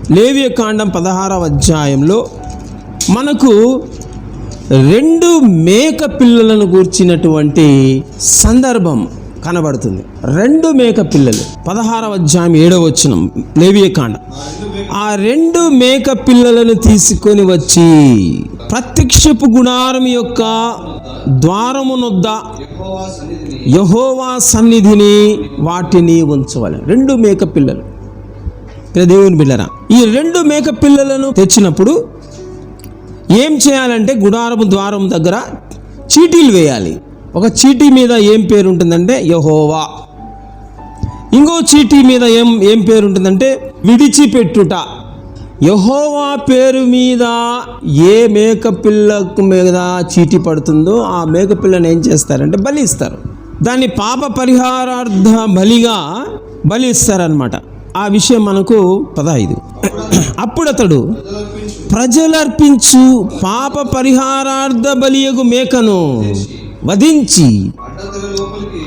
లేవియ కాండం పదహారవ అధ్యాయంలో మనకు రెండు మేక పిల్లలను గూర్చినటువంటి సందర్భం. కనబడుతుంది. రెండు మేక పిల్లలు. పదహారవ అధ్యాయం ఏడవ వచ్చిన లేవియకాండ. ఆ రెండు మేక పిల్లలను తీసుకొని వచ్చి ప్రత్యక్షపు గుణారం యొక్క ద్వారమునొద్ద యహోవా సన్నిధిని వాటిని ఉంచవాలి. రెండు మేక పిల్లలు. దేవుని బిళ్ళరా ఈ రెండు మేక పిల్లలను తెచ్చినప్పుడు ఏం చేయాలంటే గుడారము ద్వారం దగ్గర చీటీలు వేయాలి. ఒక చీటీ మీద ఏం పేరు ఉంటుందంటే యహోవా. ఇంకో చీటీ మీద ఏం ఏం పేరు ఉంటుందంటే విడిచిపెట్టుట. యహోవా పేరు మీద ఏ మేకపిల్లకు మీద చీటీ పడుతుందో ఆ మేకపిల్లను ఏం చేస్తారంటే బలి ఇస్తారు దాన్ని పాప పరిహారార్థ బలిగా బలి ఇస్తారనమాట ఆ విషయం మనకు పదహైదు. అప్పుడు అతడు ప్రజలర్పించు పాప పరిహారార్థ బలియగు మేకను. వధించి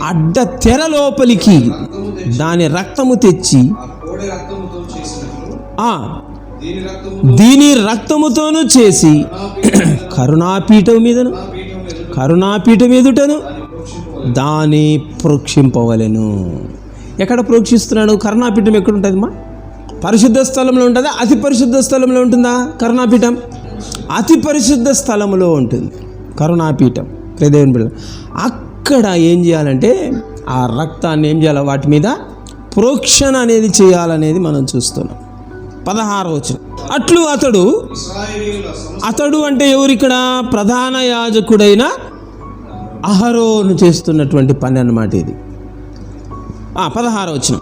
అడ్డ తెర లోపలికి దాని రక్తము తెచ్చి దీని రక్తముతోనూ రక్తముతోను చేసి కరుణాపీఠం మీదను పీఠం కరుణాపీఠం ఎదుటను దాని ప్రోక్షింపవలెను. ఎక్కడ ప్రోక్షిస్తున్నాడు? కరుణాపీఠం ఎక్కడ ఉంటుందమ్మా పరిశుద్ధ స్థలంలో ఉంటుందా? అతి పరిశుద్ధ స్థలంలో ఉంటుందా కరుణాపీఠం? అతి పరిశుద్ధ స్థలంలో ఉంటుంది కరుణాపీఠం. దేవుని బిడ్డ అక్కడ ఏం చేయాలంటే ఆ రక్తాన్ని ఏం చేయాలి? వాటి మీద ప్రోక్షణ అనేది చేయాలనేది మనం చూస్తున్నాం. పదహారు వచ్చిన అట్లు అతడు అతడు అంటే ఎవరిక్కడ ప్రధాన యాజకుడైన అహరోను చేస్తున్నటువంటి పని అన్నమాట ఇది. ఆ, పదహారు వచ్చిన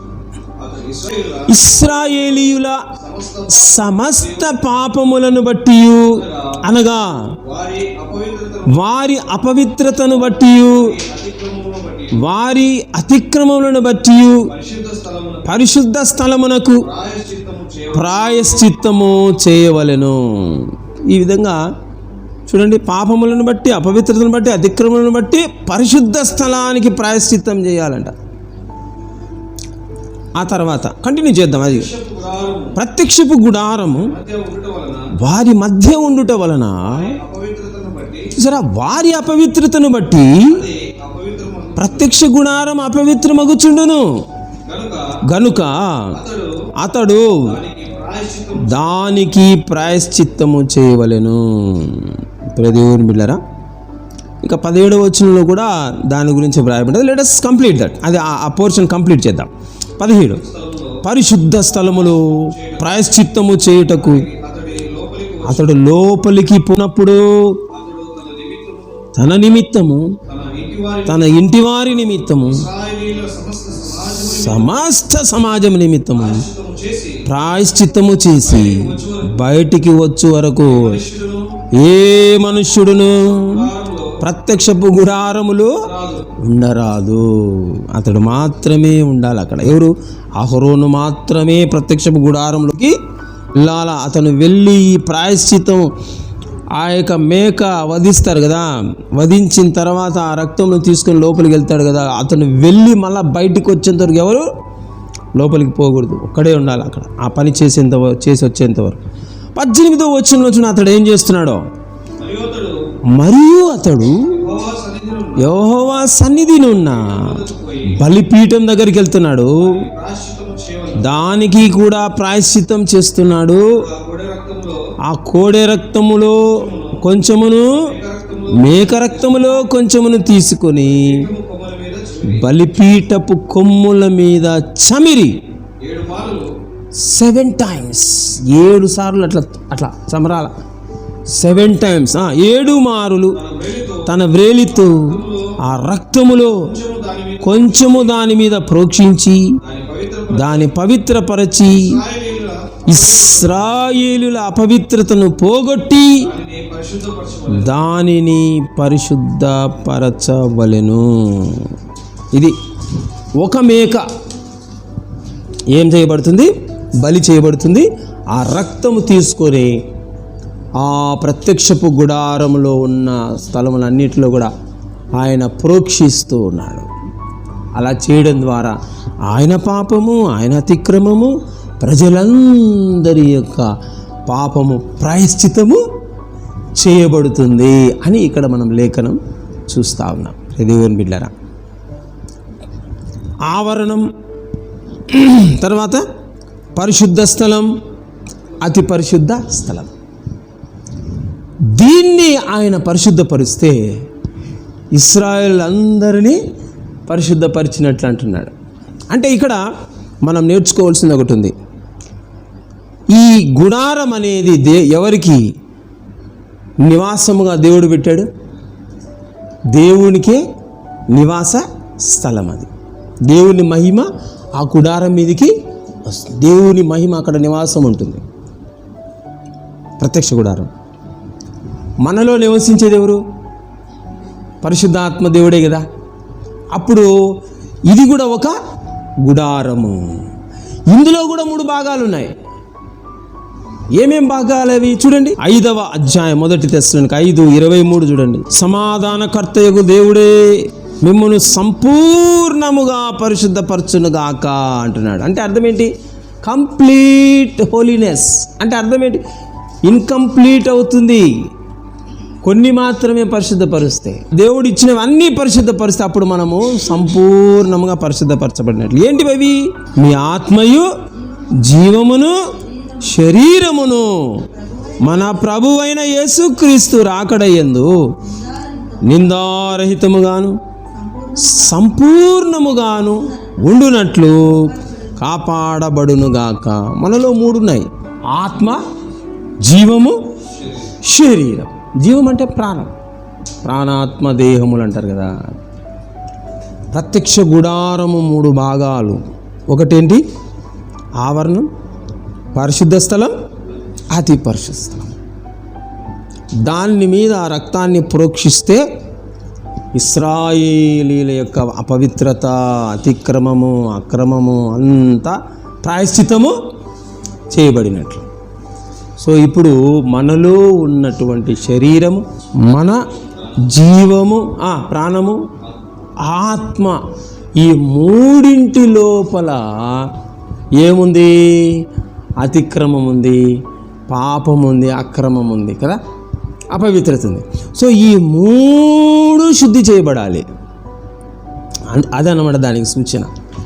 ఇస్రాయేలీయుల సమస్త పాపములను బట్టి అనగా వారి అపవిత్రతను బట్టి వారి అతిక్రమములను బట్టి పరిశుద్ధ స్థలమునకు ప్రాయశ్చిత్తము ప్రాయశ్చిత్తము చేయవలెను. ఈ విధంగా చూడండి పాపములను బట్టి అపవిత్రతను బట్టి అతిక్రమలను బట్టి పరిశుద్ధ స్థలానికి ప్రాయశ్చిత్తం చేయాలంట. ఆ తర్వాత కంటిన్యూ చేద్దాం. అది ప్రత్యక్షపు గుడారము వారి మధ్య ఉండుట వలన అపవిత్రతను వారి అపవిత్రతను బట్టి ప్రత్యక్ష గుణారం అపవిత్రమగుచుండును. గనుక అతడు దానికి ప్రాయశ్చిత్తము దానికి ప్రాయశ్చిత్తము చేయవలెను. ప్రదేవుని బిళ్ళరా ఇక పదిహేడవ వచనంలో కూడా దాని గురించి వ్రాయబడ్డది లెటస్ కంప్లీట్ దట్ అది ఆ- పోర్షన్ కంప్లీట్ చేద్దాం. పదిహేడు. పరిశుద్ధ స్థలములో ప్రాయశ్చిత్తము చేయుటకు అతడు లోపలికి పోనప్పుడు తన నిమిత్తము తన ఇంటి వారి ఇంటివారి నిమిత్తము సమస్త సమాజం నిమిత్తము ప్రాయశ్చిత్తము చేసి బయటికి వచ్చు వరకు ఏ మనుష్యుడును ప్రత్యక్షపు గుడారములు ఉండరాదు. అతడు మాత్రమే ఉండాలి అక్కడ. ఎవరు? అహరోను మాత్రమే ప్రత్యక్షపు గుడారంలోకి వెళ్ళాలా అతను వెళ్ళి ఈ ప్రాయశ్చితం ఆ యొక్క మేక వధిస్తారు కదా. వధించిన తర్వాత ఆ రక్తంను తీసుకొని లోపలికి వెళ్తాడు కదా. అతను వెళ్ళి మళ్ళీ బయటికి వచ్చేంతవరకు ఎవరు? లోపలికి పోకూడదు. ఒక్కడే ఉండాలి అక్కడ. ఆ పని చేసేంత చేసి వచ్చేంతవరకు పద్దెనిమిదో వచ్చిన వచ్చిన అతడు ఏం చేస్తున్నాడో? మరియు అతడు యెహోవా ఉన్న పోయి బలిపీఠం దగ్గరికి వెళ్తున్నాడు. దానికి కూడా ప్రాయశ్చిత్తం చేస్తున్నాడు. ఆ కోడె రక్తములో కొంచెమును మేక రక్తములో కొంచెమును తీసుకొని బలిపీఠపు కొమ్ముల మీద చమిరి సెవెన్ టైమ్స్ ఏడు సార్లు అట్లా అట్లా చమరాల సెవెన్ టైమ్స్ ఏడు మారులు తన వ్రేలితో ఆ రక్తములో కొంచెము దాని మీద ప్రోక్షించి దాని పవిత్రపరచి ఇస్రాయేలుల అపవిత్రతను పోగొట్టి దానిని పరిశుద్ధపరచవలెను. ఇది ఒక మేక. ఏం చేయబడుతుంది? బలి చేయబడుతుంది. ఆ రక్తము తీసుకొని ఆ ప్రత్యక్షపు గుడారములో ఉన్న స్థలములన్నిటిలో కూడా ఆయన ప్రోక్షిస్తూ ఉన్నాడు. అలా చేయడం ద్వారా ఆయన పాపము ఆయన అతిక్రమము ప్రజలందరి యొక్క పాపము ప్రాయశ్చితము చేయబడుతుంది అని ఇక్కడ మనం లేఖనం చూస్తూ ఉన్నాం. దేవుని బిడ్డరా ఆవరణం తర్వాత పరిశుద్ధ స్థలం అతి పరిశుద్ధ స్థలం. దీన్ని ఆయన పరిశుద్ధపరిస్తే ఇస్రాయల్ అందరినీ పరిశుద్ధపరిచినట్లు అంటున్నాడు. అంటే ఇక్కడ మనం నేర్చుకోవాల్సింది ఒకటి ఉంది. ఈ గుడారం అనేది దే ఎవరికి? నివాసముగా దేవుడు పెట్టాడు. దేవునికే నివాస స్థలం అది. దేవుని మహిమ ఆ గుడారం మీదకి వస్తుంది. దేవుని మహిమ అక్కడ నివాసం ఉంటుంది. ప్రత్యక్ష గుడారం. మనలో నివసించేది ఎవరు? పరిశుద్ధాత్మ దేవుడే కదా. అప్పుడు ఇది కూడా ఒక గుడారము. ఇందులో కూడా మూడు భాగాలు ఉన్నాయి. ఏమేం భాగాలు అవి? చూడండి. ఐదవ అధ్యాయం మొదటి తెస్సలోనికి ఐదు ఇరవై మూడు చూడండి. సమాధానకర్తయగు దేవుడే మిమ్మల్ని సంపూర్ణముగా పరిశుద్ధపరచునుగాక అంటున్నాడు. అంటే అర్థం ఏంటి? Complete holiness. అంటే అర్థం ఏంటి? ఇన్కంప్లీట్ అవుతుంది. కొన్ని మాత్రమే పరిశుద్ధపరుస్తాయి దేవుడు ఇచ్చినవి అన్నీ పరిశుద్ధపరిస్తే అప్పుడు మనము సంపూర్ణముగా పరిశుద్ధపరచబడినట్లు. ఏంటివి అవి మీ ఆత్మయు జీవమును శరీరమును మన ప్రభువైన యేసుక్రీస్తు రాకడయ్యందు నిందారహితముగాను సంపూర్ణముగాను ఉండునట్లు కాపాడబడునుగాక. మనలో మూడున్నాయి. ఆత్మ జీవము శరీరం. జీవం అంటే ప్రాణం. ప్రాణాత్మ దేహములు అంటారు కదా. ప్రత్యక్ష గుడారము మూడు భాగాలు. ఒకటేంటి? ఆవరణం పరిశుద్ధ స్థలం అతి పరిశుద్ధ స్థలం. దాని మీద ఆ రక్తాన్ని ప్రోక్షిస్తే ఇస్రాయేలీల యొక్క అపవిత్రత అతిక్రమము అక్రమము అంతా ప్రాయశ్చితము చేయబడినట్లు. సో ఇప్పుడు మనలో ఉన్నటువంటి శరీరము మన జీవము ఆ, ప్రాణము ఆత్మ ఈ మూడింటి లోపల ఏముంది? అతిక్రమం ఉంది పాపం ఉంది అక్రమం ఉంది కదా? అపవిత్రత ఉంది సో ఈ మూడు శుద్ధి చేయబడాలి. అదనమాట దానికి సూచన.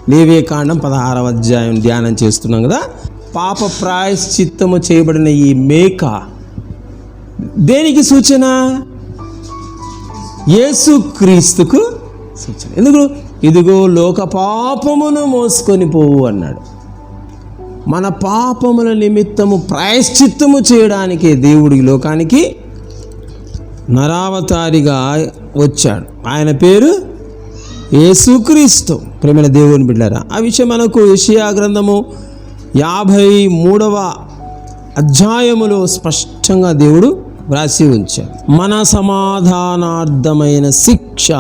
లేవే కాండం పదహారవ అధ్యాయం ధ్యానం చేస్తున్నాం కదా? పాప ప్రాయశ్చిత్తము చేయబడిన ఈ మేక దేనికి సూచన? యేసుక్రీస్తుకు సూచన. ఎందుకు? ఇదిగో లోక పాపమును మోసుకొని పోవు అన్నాడు. మన పాపముల నిమిత్తము ప్రాయశ్చిత్తము చేయడానికి దేవుడి లోకానికి నరావతారిగా వచ్చాడు. ఆయన పేరు యేసుక్రీస్తు. ప్రేమైన దేవుని బిడ్డారా ఆ విషయం మనకు యషియా గ్రంథము యాభై మూడవ అధ్యాయములో స్పష్టంగా దేవుడు వ్రాసి ఉంచాడు. మన సమాధానార్థమైన శిక్ష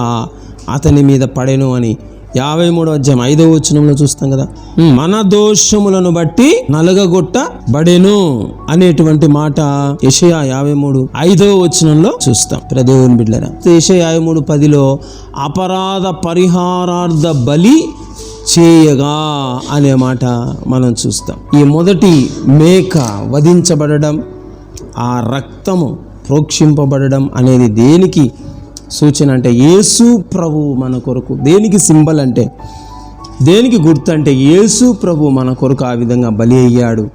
అతని మీద పడెను అని. యాభై మూడవ అధ్యాయం ఐదవ వచనంలో చూస్తాం కదా. మన దోషములను బట్టి నలగగొట్టబడెను అనేటువంటి మాట యెషయా యాభై మూడు ఐదవ వచనంలో చూస్తాం. ప్రదేవుని బిడ్డరా యెషయా యాభై మూడు పదిలో అపరాధ పరిహారార్థ బలి చేయగా అనే మాట మనం చూస్తాం. ఈ మొదటి మేక వధించబడడం ఆ రక్తము ప్రోక్షింపబడడం అనేది దేనికి సూచన అంటే యేసు ప్రభు మన కొరకు. దేనికి సింబల్ అంటే దేనికి గుర్తు అంటే యేసు ప్రభు మన కొరకు ఆ విధంగా బలి అయ్యాడు.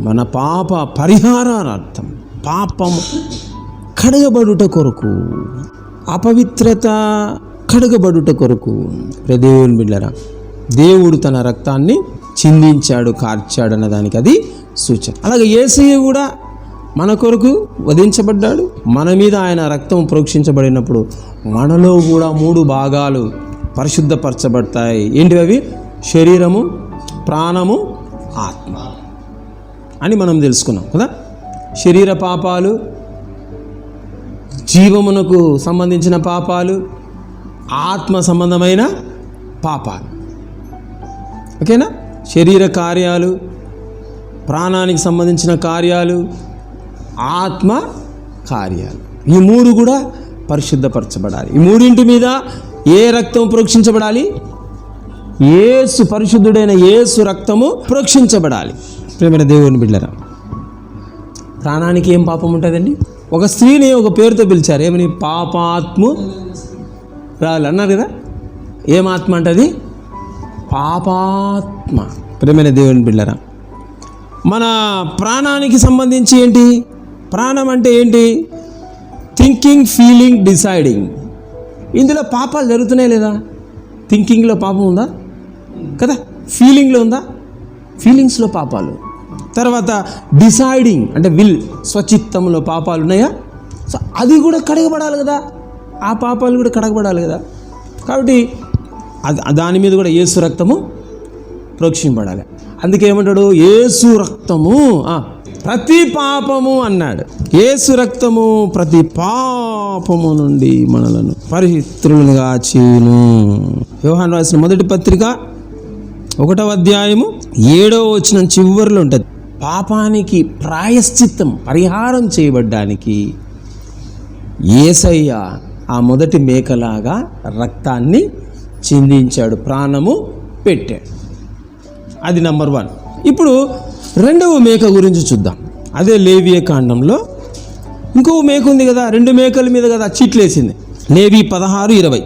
మన పాప పరిహారార్థం పాపం కడగబడుట కొరకు. అపవిత్రత కడగబడుట కొరకు. ప్రదేవుని బిడ్డరా దేవుడు తన రక్తాన్ని చిందించాడు కార్చాడు అన్న దానికి అది సూచన. అలాగే ఏసయ్య కూడా మన కొరకు వధించబడ్డాడు. మన మీద ఆయన రక్తం ప్రోక్షించబడినప్పుడు మనలో కూడా మూడు భాగాలు పరిశుద్ధపరచబడతాయి. ఏంటివి అవి? శరీరము ప్రాణము ఆత్మ అని మనం తెలుసుకున్నాం కదా. శరీర పాపాలు జీవమునకు సంబంధించిన పాపాలు ఆత్మ సంబంధమైన పాపాలు. ఓకేనా? శరీర కార్యాలు ప్రాణానికి సంబంధించిన కార్యాలు ఆత్మ కార్యాలు. ఈ మూడు కూడా పరిశుద్ధపరచబడాలి. ఈ మూడింటి మీద ఏ రక్తం ప్రోక్షించబడాలి? ఏసు పరిశుద్ధుడైన ఏసు రక్తము ప్రోక్షించబడాలి. ప్రేమైన దేవుని బిడ్డరా ప్రాణానికి ఏం పాపం ఉంటుందండి? ఒక స్త్రీని ఒక పేరుతో పిలిచారు. ఏమని? పాపాత్ము రాళ్ళు అన్నారు కదా? ఏం ఆత్మ అంటది పాపాత్మ. ప్రేమైన దేవుని బిళ్ళరా మన ప్రాణానికి సంబంధించి ఏంటి? ప్రాణం అంటే ఏంటి? థింకింగ్ ఫీలింగ్ డిసైడింగ్ ఇందులో పాపాలు జరుగుతున్నాయి లేదా? థింకింగ్లో పాపం ఉందా? కదా? ఫీలింగ్లో ఉందా? ఫీలింగ్స్లో పాపాలు. తర్వాత డిసైడింగ్ అంటే విల్ స్వచిత్తంలో పాపాలు ఉన్నాయా? సో అది కూడా కడగబడాలి కదా. ఆ పాపాలు కూడా కడగబడాలి కదా. కాబట్టి అది దాని మీద కూడా ఏసు రక్తము ప్రోక్షింపడాలి అందుకే ఏమంటాడు? ఏసు రక్తము ప్రతి పాపము అన్నాడు. ఏసు రక్తము ప్రతి పాపము నుండి మనలను పరిహిత్రులుగా చేయను. వ్యవహారం రాసిన మొదటి పత్రిక ఒకటవ అధ్యాయము ఏడవ వచ్చిన చివరిలో ఉంటుంది. పాపానికి ప్రాయశ్చిత్తం పరిహారం చేయబడ్డానికి ఏసయ్య ఆ మొదటి మేకలాగా రక్తాన్ని చిందించాడు ప్రాణము పెట్టాడు అది నంబర్ వన్ ఇప్పుడు రెండవ మేక గురించి చూద్దాం. అదే లేవియ కాండంలో ఇంకో మేక ఉంది కదా రెండు మేకల మీద కదా చీట్లేసింది. లేవి పదహారు ఇరవై.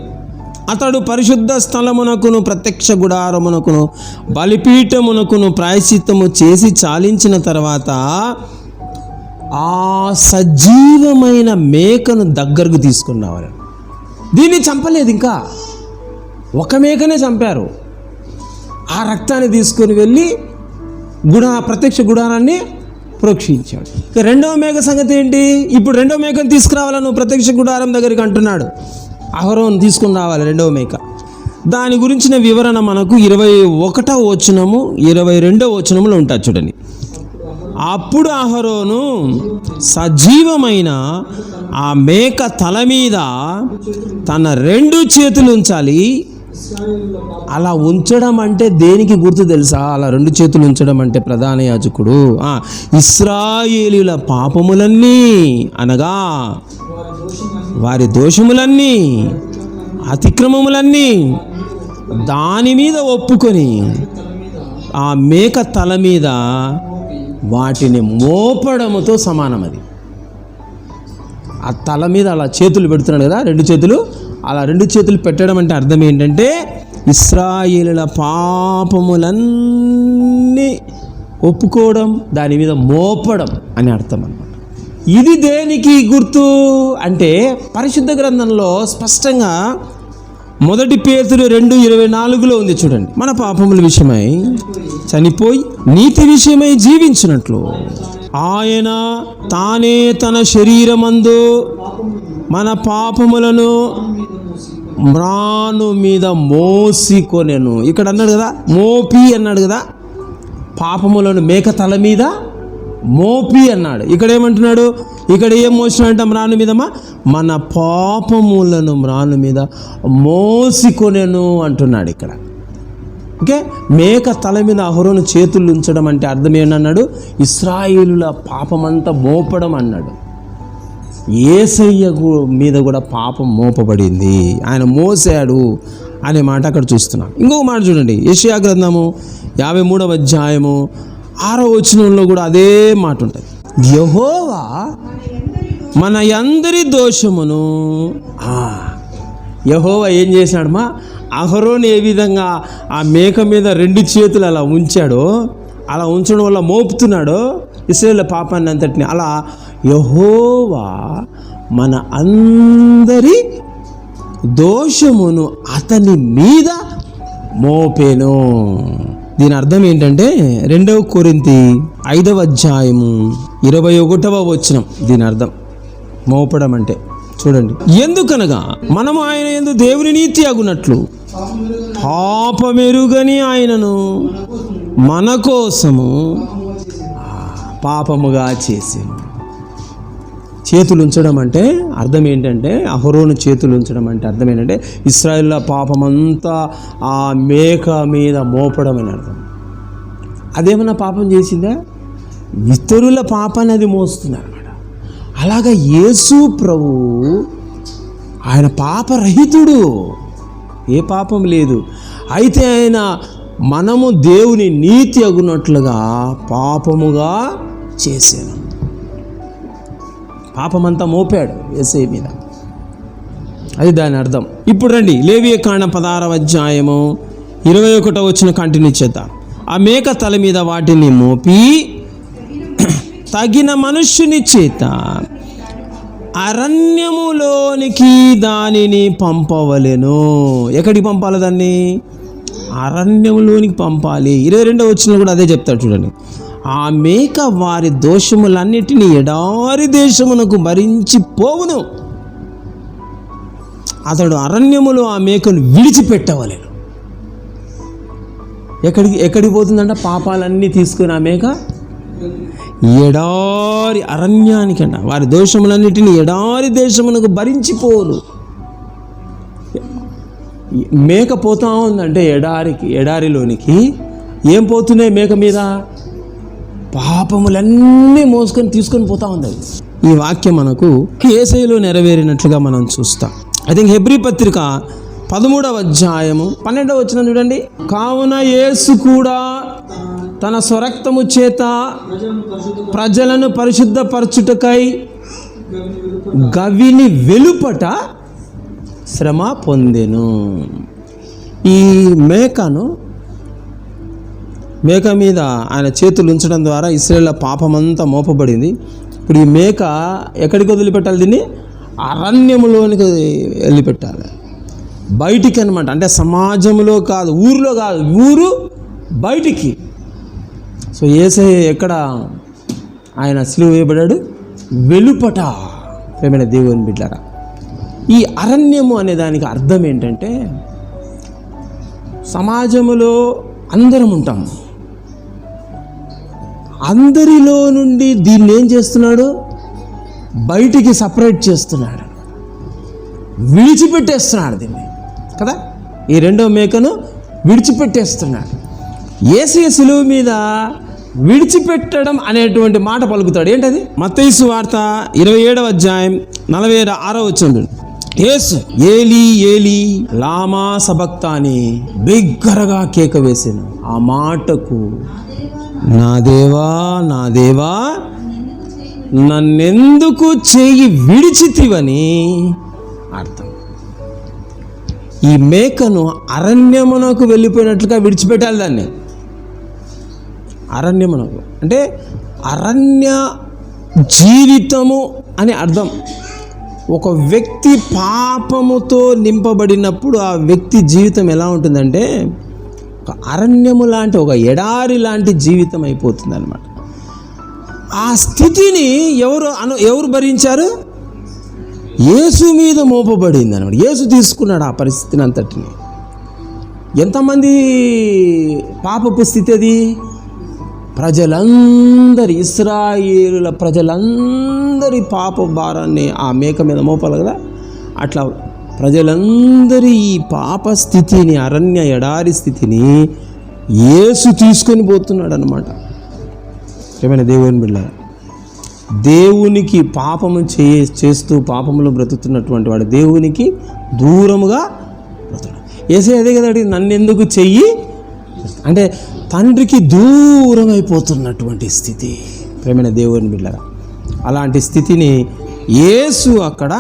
అతడు పరిశుద్ధ స్థలమునకును ప్రత్యక్ష గుడారమునకును బలిపీఠమునకును ప్రాయశ్చిత్తము చేసి చాలించిన తర్వాత ఆ సజీవమైన మేకను దగ్గరకు తీసుకుని దీన్ని చంపలేదు ఇంకా. ఒక మేకనే చంపారు. ఆ రక్తాన్ని తీసుకొని వెళ్ళి గుణ ప్రత్యక్ష గుడారాన్ని ప్రోక్షించాడు. ఇక రెండవ మేక సంగతి ఏంటి? ఇప్పుడు రెండవ మేకను తీసుకురావాలని ప్రత్యక్ష గుడారం దగ్గరికి అంటున్నాడు. అహరోను తీసుకుని రావాలి రెండవ మేక. దాని గురించిన వివరణ మనకు ఇరవై ఒకటో వచనము ఇరవై రెండవ వచనములో ఉంటుంది చూడండి. అప్పుడు అహరోను సజీవమైన ఆ మేక తల మీద తన రెండు చేతులు ఉంచాలి. అలా ఉంచడం అంటే దేనికి గుర్తు తెలుసా? అలా రెండు చేతులు ఉంచడం అంటే ప్రధాన యాజకుడు. ఆ, ఇస్రాయేలీల పాపములన్నీ అనగా వారి దోషములన్నీ అతిక్రమములన్నీ దాని మీద ఒప్పుకొని ఆ మేక తల మీద వాటిని మోపడముతో సమానం అది. ఆ తల మీద అలా చేతులు పెడుతున్నాడు కదా రెండు చేతులు అలా రెండు చేతులు పెట్టడం అంటే అర్థం ఏంటంటే ఇస్రాయిల పాపములన్నీ ఒప్పుకోవడం దాని మీద మోపడం అని అర్థం అన్నమాట. ఇది దేనికి గుర్తు అంటే పరిశుద్ధ గ్రంథంలో స్పష్టంగా మొదటి పేతురు రెండు ఇరవై నాలుగులో ఉంది చూడండి. మన పాపముల విషయమై చనిపోయి నీతి విషయమై జీవించినట్లు. ఆయన తానే తన శరీరమందు మన పాపములను మ్రాను మీద మోసికొనెను. ఇక్కడ అన్నాడు కదా మోపి అన్నాడు కదా పాపములను మేక తల మీద మోపి అన్నాడు. ఇక్కడ ఏమంటున్నాడు? ఇక్కడ ఏం మోసినాడంట మ్రాను మీదమా మన పాపములను మ్రాను మీద మోసికొనెను అంటున్నాడు ఇక్కడ. ఓకే? మేక తల మీద అహరోను చేతులు ఉంచడం అంటే అర్థం ఏంటన్నాడు? ఇస్రాయిలుల పాపమంతా మోపడం అన్నాడు. ఏసయ్య గు- మీద కూడా పాపం మోపబడింది. ఆయన మోసాడు అనే మాట అక్కడ చూస్తున్నాం. ఇంకొక మాట చూడండి. ఏషియా గ్రంథము యాభై మూడవ అధ్యాయము ఆరో వచనంలో కూడా అదే మాట ఉంటుంది యహోవా మన అందరి దోషమును ఆ, యహోవా ఏం చేశాడు మా అహరోని ఏ విధంగా ఆ మేక మీద రెండు చేతులు అలా ఉంచాడో అలా ఉంచడం వల్ల మోపుతున్నాడో ఇస్రాయేల్ పాపాన్ని అంతటిని అలా యహోవా మన అందరి దోషమును అతని మీద మోపేను. దీని అర్థం ఏంటంటే రెండవ కొరింతి ఐదవ అధ్యాయము ఇరవై ఒకటవ వచనం. దీని అర్థం మోపడం అంటే చూడండి. ఎందుకనగా మనము ఆయన ఎందు దేవుని నీతి అగునట్లు పాపమెరుగని ఆయనను మన కోసము పాపముగా చేసాను చేతులు ఉంచడం అంటే అర్థం ఏంటంటే అహరోను చేతులు ఉంచడం అంటే అర్థం ఏంటంటే ఇస్రాయిల్ పాపమంతా ఆ మేక మీద మోపడం అని అర్థం. అదేమన్నా పాపం చేసిందా? ఇతరుల పాపాన్ని అది మోస్తున్నారు అనమాట అలాగా యేసు ప్రభు ఆయన పాపరహితుడు. ఏ పాపం లేదు. అయితే ఆయన మనము దేవుని నీతి అగునట్లుగా పాపముగా చేశాను. పాపమంతా మోపాడు ఏసై మీద. అది దాని అర్థం. ఇప్పుడు రండి లేవియ కాండం పదహారవ అధ్యాయము ఇరవై ఒకటో వచ్చిన కంటిన్యూ చేద్దాం. ఆ మేక తల మీద వాటిని మోపి తగిన మనుష్యుని చేత అరణ్యములోనికి దానిని పంపవలెను. ఎక్కడికి పంపాలి దాన్ని? అరణ్యములోనికి పంపాలి. ఇరవై రెండో వచ్చిన కూడా అదే చెప్తాడు చూడండి. ఆ మేక వారి దోషములన్నిటినీ ఎడారి దేశమునకు భరించి పోవును అతడు అరణ్యములో ఆ మేకను విడిచిపెట్టవలేను. ఎక్కడికి ఎక్కడికి పోతుందంట? పాపాలన్నీ తీసుకుని ఆ మేక ఎడారి అరణ్యానికంట. వారి దోషములన్నిటిని ఎడారి దేశమునకు భరించిపోను మేక పోతా ఉందంటే ఎడారికి ఎడారిలోనికి. ఏం పోతున్నాయి మేక మీద? పాపములన్నీ మోసుకొని తీసుకొని పోతా ఉంది ఈ వాక్యం మనకు ఏసైలో నెరవేరినట్లుగా మనం చూస్తాం. ఐ థింక్ హెబ్రి పత్రిక పదమూడవ అధ్యాయము పన్నెండవ వచ్చిన చూడండి. కావున యేసు కూడా తన స్వరక్తము చేత ప్రజలను పరిశుద్ధపరచుటకై గవిని వెలుపట శ్రమ పొందెను. ఈ మేకను మేక మీద ఆయన చేతులు ఉంచడం ద్వారా ఇస్రాయేల్ పాపమంతా మోపబడింది. ఇప్పుడు ఈ మేక ఎక్కడికి వదిలిపెట్టాలి దీన్ని? అరణ్యములోనికి వెళ్ళిపెట్టాలి. బయటికి అనమాట అంటే సమాజంలో కాదు ఊరిలో కాదు ఊరు బయటికి. సో ఏసే ఎక్కడ ఆయన సిలువ వేయబడ్డాడు? వెలుపట. ప్రేమైన దేవుని బిడ్డారా ఈ అరణ్యము అనే దానికి అర్థం ఏంటంటే సమాజంలో అందరం ఉంటాం అందరిలో నుండి దీన్ని ఏం చేస్తున్నాడు? బయటికి సపరేట్ చేస్తున్నాడు. విడిచిపెట్టేస్తున్నాడు దీన్ని. కదా? ఈ రెండో మేకను విడిచిపెట్టేస్తున్నాడు. ఏసీ సులువు మీద విడిచిపెట్టడం అనేటువంటి మాట పలుకుతాడు. ఏంటది? మత్తైసు వార్త ఇరవై ఏడవ అధ్యాయం నలభై ఆరో వచ్చిన యేసు ఏలి ఏలి లామా సబక్తాని బిగ్గరగా కేక వేసాను. ఆ మాటకు నా దేవా నా దేవా నన్నెందుకు చేయి విడిచితివని? అర్థం. ఈ మేకను అరణ్యమునకు వెళ్ళిపోయినట్లుగా విడిచిపెట్టాలి దాన్ని. అరణ్యమునకు. అంటే అరణ్య జీవితము అని అర్థం. ఒక వ్యక్తి పాపముతో నింపబడినప్పుడు ఆ వ్యక్తి జీవితం ఎలా ఉంటుందంటే ఒక అరణ్యము లాంటి ఒక ఎడారి లాంటి జీవితం అయిపోతుంది అనమాట ఆ స్థితిని ఎవరు అను ఎవరు భరించారు? యేసు మీద మోపబడింది అనమాట యేసు తీసుకున్నాడు ఆ పరిస్థితిని అంతటిని ఎంతమంది పాపపు స్థితి అది ప్రజలందరి ఇస్రాయేలుల ప్రజలందరి పాప భారాన్ని ఆ మేక మీద మోపాలి కదా? అట్లా ప్రజలందరి ఈ పాప స్థితిని అరణ్య ఎడారి స్థితిని యేసు తీసుకొని పోతున్నాడు అనమాట ఏమైనా దేవుని బిళ్ళ దేవునికి పాపము చే చేస్తూ పాపములో బ్రతుకుతున్నటువంటి వాడు దేవునికి దూరముగా బ్రతుకుతాడు. ఏసే అదే కదా నన్ను ఎందుకు చెయ్యి? అంటే తండ్రికి దూరం అయిపోతున్నటువంటి స్థితి. ప్రేమైన దేవుని బిళ్ళరా అలాంటి స్థితిని యేసు అక్కడ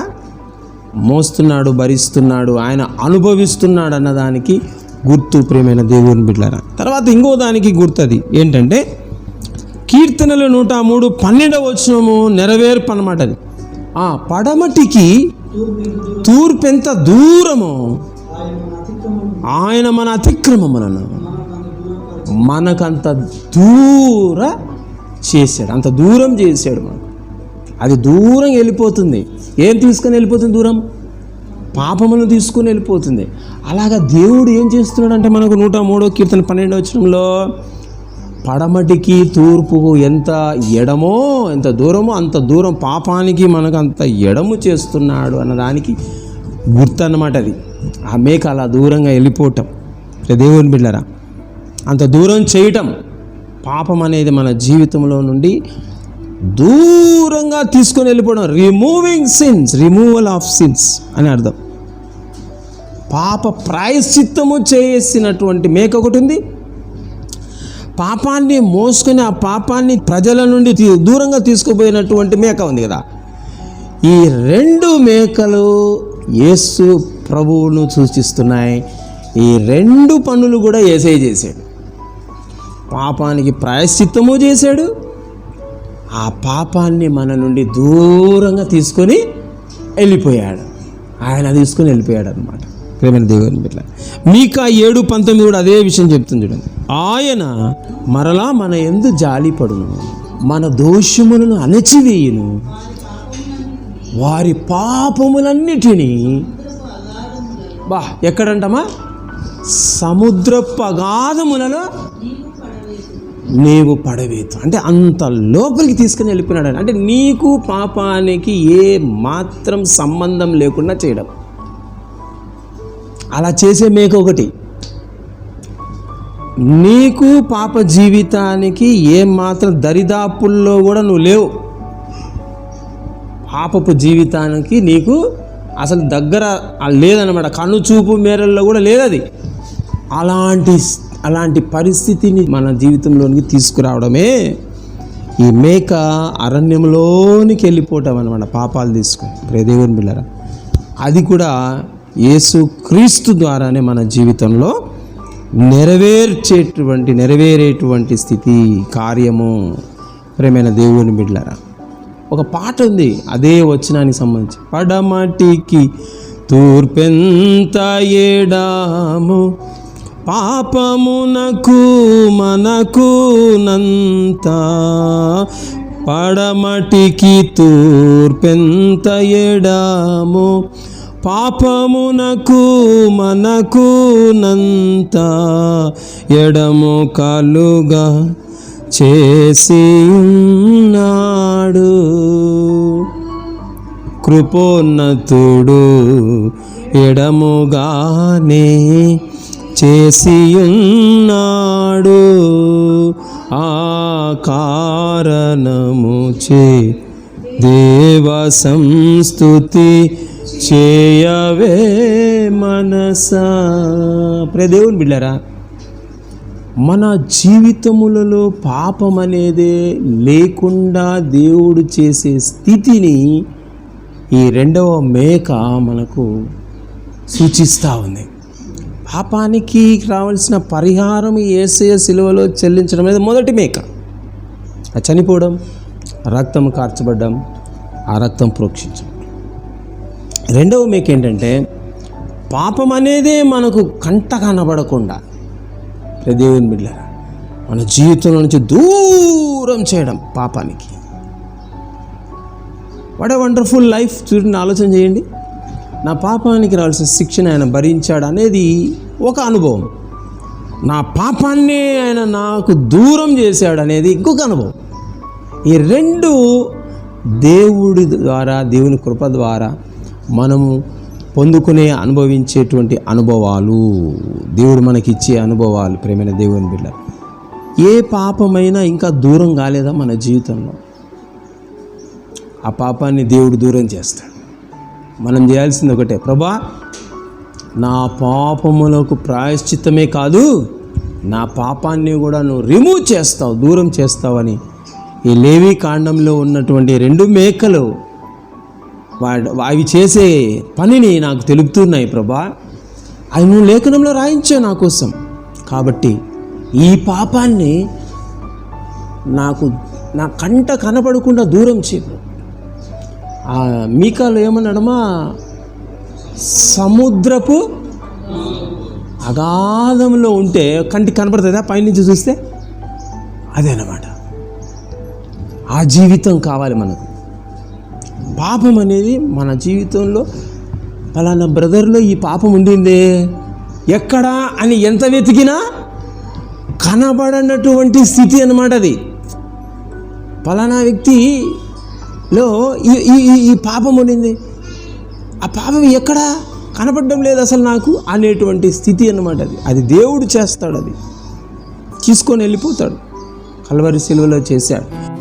మోస్తున్నాడు భరిస్తున్నాడు ఆయన అనుభవిస్తున్నాడు అన్నదానికి గుర్తు ప్రేమైన దేవుని బిడ్డారా తర్వాత ఇంకో దానికి గుర్తది ఏంటంటే కీర్తనలు నూట మూడు పన్నెండవ వచనము నెరవేర్పు అనమాట అది. ఆ పడమటికి తూర్పు ఎంత దూరమో ఆయన మన అతిక్రమములను మనకంత దూర చేశాడు అంత దూరం చేశాడు మనం అది దూరం వెళ్ళిపోతుంది. ఏం తీసుకొని వెళ్ళిపోతుంది దూరం? పాపములను తీసుకొని వెళ్ళిపోతుంది. అలాగా దేవుడు ఏం చేస్తున్నాడు అంటే మనకు నూట మూడో కీర్తన పన్నెండో వచ్చరంలో పడమటికి తూర్పుకు ఎంత ఎడమో ఎంత దూరమో అంత దూరం పాపానికి మనకు అంత ఎడము చేస్తున్నాడు అన్నదానికి గుర్తన్నమాట అది. ఆ మేక అలా దూరంగా వెళ్ళిపోవటం. దేవుని బిడ్డరా అంత దూరం చేయటం పాపం అనేది మన జీవితంలో నుండి దూరంగా తీసుకొని వెళ్ళిపోవడం. Removing sins removal of sins అని అర్థం. పాప ప్రాయశ్చిత్తము చేసినటువంటి మేక ఒకటి ఉంది. పాపాన్ని మోసుకొని ఆ పాపాన్ని ప్రజల నుండి తీ- దూరంగా తీసుకుపోయినటువంటి మేక ఉంది కదా. ఈ రెండు మేకలు యేసు ప్రభువును సూచిస్తున్నాయి. ఈ రెండు పనులు కూడా ఏసై చేశాడు. పాపానికి ప్రాయశ్చిత్తము చేశాడు. ఆ పాపాన్ని మన నుండి దూరంగా తీసుకొని వెళ్ళిపోయాడు. ఆయన తీసుకొని వెళ్ళిపోయాడు అనమాట ప్రేమైన దేవుని బిడ్డ మీకా ఏడు పంతొమ్మిది కూడా అదే విషయం చెప్తుంది చూడండి. ఆయన మరలా మన ఎందు జాలిపడును మన దోషములను అణచివేయును. వారి పాపములన్నిటినీ బా ఎక్కడంటమా సముద్రపు అగాధములలో నీవు పడవేతు అంటే అంత లోపలికి తీసుకుని వెళ్ళిపోయినాడు అంటే నీకు పాపానికి ఏ మాత్రం సంబంధం లేకుండా చేయడం. అలా చేసే మేక ఒకటి. నీకు పాప జీవితానికి ఏ మాత్రం దరిదాపుల్లో కూడా నువ్వు లేవు. పాపపు జీవితానికి నీకు అసలు దగ్గర లేదనమాట కన్ను చూపు మేరల్లో కూడా లేదు అది అలాంటి అలాంటి పరిస్థితిని మన జీవితంలోనికి తీసుకురావడమే ఈ మేక అరణ్యంలోనికి వెళ్ళిపోవటం అనమాట పాపాలు తీసుకొని ప్రే దేవుని బిళ్ళరా అది కూడా యేసు క్రీస్తు ద్వారానే మన జీవితంలో నెరవేర్చేటువంటి నెరవేరేటువంటి స్థితి కార్యము. ప్రేమైన దేవుని బిడ్లరా ఒక పాట ఉంది అదే వచనానికి సంబంధించి పడమటికి తూర్పెంత ఏడాము పాపమునకు మనకు నంత పడమటికి తూర్పెంత ఎడాము. పాపమునకు మనకు నంత ఎడము కలుగా చేసి ఉన్నాడు కృపోన్నతుడు ఎడముగానే చేసి ఉన్నాడు ఆ కారణము చే దేవ సంస్థుతి చేయవే మనసా. ప్రే దేవుని బిళ్ళరా మన జీవితములలో పాపం అనేదే లేకుండా దేవుడు చేసే స్థితిని ఈ రెండవ మేక మనకు సూచిస్తూ ఉంది. పాపానికి రావాల్సిన పరిహారం ఏసయ సిలువలో చెల్లించడం అనేది మొదటి మేక. చనిపోవడం రక్తం కార్చబడ్డం ఆ రక్తం ప్రోక్షించడం. రెండవ మేక ఏంటంటే పాపం అనేదే మనకు కంట కనబడకుండా. దేవుని బిడ్డ మన జీవితంలో నుంచి దూరం చేయడం పాపానికి. వాట్ ఏ వండర్ఫుల్ లైఫ్ చూడండి ఆలోచన చేయండి. నా పాపానికి రావాల్సిన శిక్షణ ఆయన భరించాడు అనేది ఒక అనుభవం. నా పాపాన్ని ఆయన నాకు దూరం చేశాడు అనేది ఇంకొక అనుభవం. ఈ రెండు దేవుడి ద్వారా దేవుని కృప ద్వారా మనము పొందుకునే అనుభవించేటువంటి అనుభవాలు. దేవుడు మనకిచ్చే అనుభవాలు ప్రేమైన దేవుని బిడ్డ. ఏ పాపమైనా ఇంకా దూరం కాలేదా మన జీవితంలో? ఆ పాపాన్ని దేవుడు దూరం చేస్తాడు. మనం చేయాల్సింది ఒకటే. ప్రభా నా పాపములకు ప్రాయశ్చిత్తమే కాదు నా పాపాన్ని కూడా నువ్వు రిమూవ్ చేస్తావు దూరం చేస్తావని. ఈ లేవి కాండంలో ఉన్నటువంటి రెండు మేకలు వాడు అవి చేసే పనిని నాకు తెలుపుతున్నాయి ప్రభా. అవి నువ్వు లేఖనంలో రాయించావు నా కోసం. కాబట్టి ఈ పాపాన్ని నాకు నా కంట కనపడకుండా దూరం చేయ మీకాలు ఏమన్నాడమా సముద్రపు అగాధంలో ఉంటే కంటికి కనపడుతుందా? పైనుంచి చూస్తే అదేనమాట. ఆ జీవితం కావాలి మనకు. పాపం అనేది మన జీవితంలో పలానా బ్రదర్లో ఈ పాపం ఉండిందే. ఎక్కడా అని ఎంత వెతికినా కనబడనటువంటి స్థితి అన్నమాట అది. పలానా వ్యక్తి ఈ ఈ ఈ- ఈ పాపం ఉండింది. ఆ పాపం ఎక్కడ? కనపడడం లేదు అసలు నాకు అనేటువంటి స్థితి అన్నమాట అది. అది దేవుడు చేస్తాడు అది. తీసుకొని వెళ్ళిపోతాడు. కలవరి సెలవులో చేశాడు.